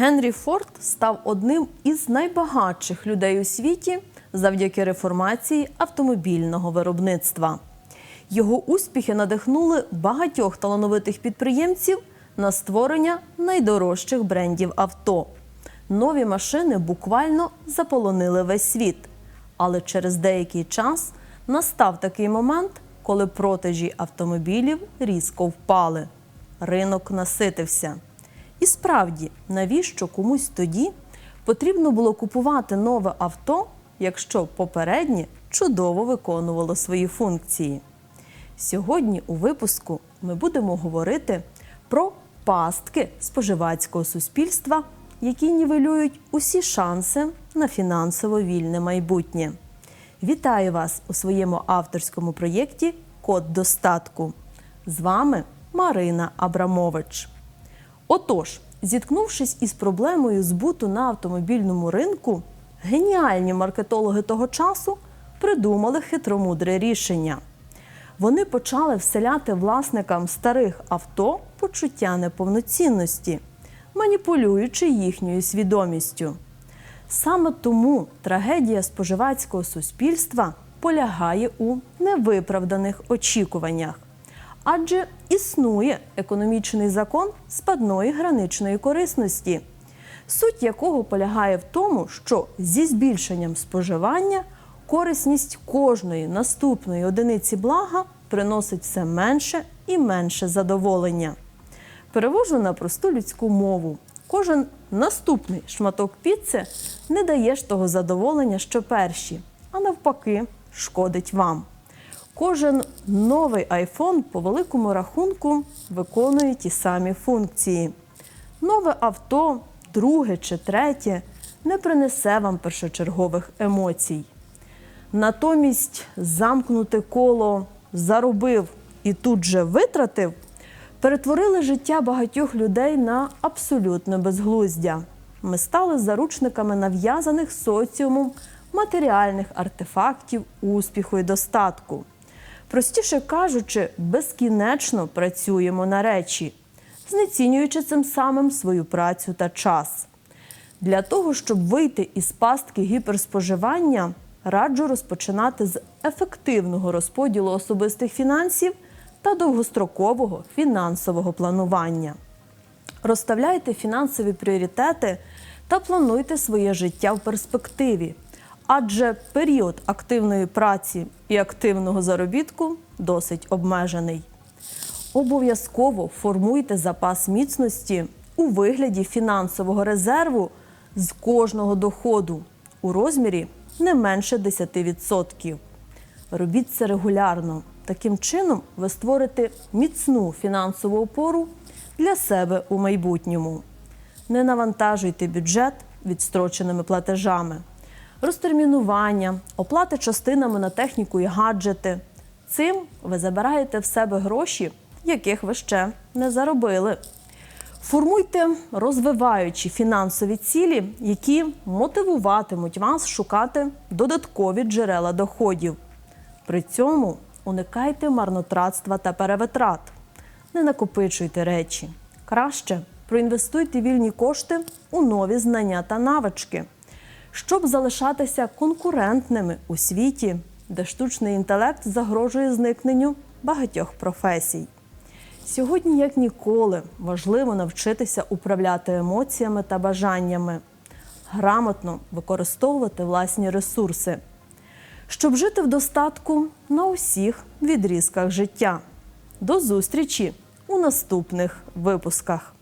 Генрі Форд став одним із найбагатших людей у світі завдяки реформації автомобільного виробництва. Його успіхи надихнули багатьох талановитих підприємців на створення найдорожчих брендів авто. Нові машини буквально заполонили весь світ. Але через деякий час настав такий момент, коли продажі автомобілів різко впали. Ринок наситився. І справді, навіщо комусь тоді потрібно було купувати нове авто, якщо попереднє чудово виконувало свої функції? Сьогодні у випуску ми будемо говорити про пастки споживацького суспільства, які нівелюють усі шанси на фінансово вільне майбутнє. Вітаю вас у своєму авторському проєкті Код достатку. З вами Марина Абрамович. Отож, зіткнувшись із проблемою збуту на автомобільному ринку, геніальні маркетологи того часу придумали хитромудре рішення. Вони почали вселяти власникам старих авто почуття неповноцінності, маніпулюючи їхньою свідомістю. Саме тому трагедія споживацького суспільства полягає у невиправданих очікуваннях. Адже існує економічний закон спадної граничної корисності, суть якого полягає в тому, що зі збільшенням споживання корисність кожної наступної одиниці блага приносить все менше і менше задоволення. Перевожу на просту людську мову. Кожен наступний шматок піци не дає ж того задоволення, що перші, а навпаки, шкодить вам. Кожен новий iPhone по великому рахунку виконує ті самі функції. Нове авто, друге чи третє, не принесе вам першочергових емоцій. Натомість замкнуте коло заробив і тут же витратив, перетворили життя багатьох людей на абсолютне безглуздя. Ми стали заручниками нав'язаних соціумом матеріальних артефактів успіху і достатку. Простіше кажучи, безкінечно працюємо на речі, знецінюючи цим самим свою працю та час. Для того, щоб вийти із пастки гіперспоживання, раджу розпочинати з ефективного розподілу особистих фінансів та довгострокового фінансового планування. Розставляйте фінансові пріоритети та плануйте своє життя в перспективі, адже період активної праці і активного заробітку досить обмежений. Обов'язково формуйте запас міцності у вигляді фінансового резерву з кожного доходу у розмірі не менше 10%. Робіть це регулярно. Таким чином ви створите міцну фінансову опору для себе у майбутньому. Не навантажуйте бюджет відстроченими платежами, розтермінування, оплати частинами на техніку і гаджети. Цим ви забираєте в себе гроші, яких ви ще не заробили. Формуйте розвиваючі фінансові цілі, які мотивуватимуть вас шукати додаткові джерела доходів. При цьому уникайте марнотратства та перевитрат. Не накопичуйте речі. Краще проінвестуйте вільні кошти у нові знання та навички, щоб залишатися конкурентними у світі, де штучний інтелект загрожує зникненню багатьох професій. Сьогодні, як ніколи, важливо навчитися управляти емоціями та бажаннями, грамотно використовувати власні ресурси, щоб жити в достатку на усіх відрізках життя. До зустрічі у наступних випусках.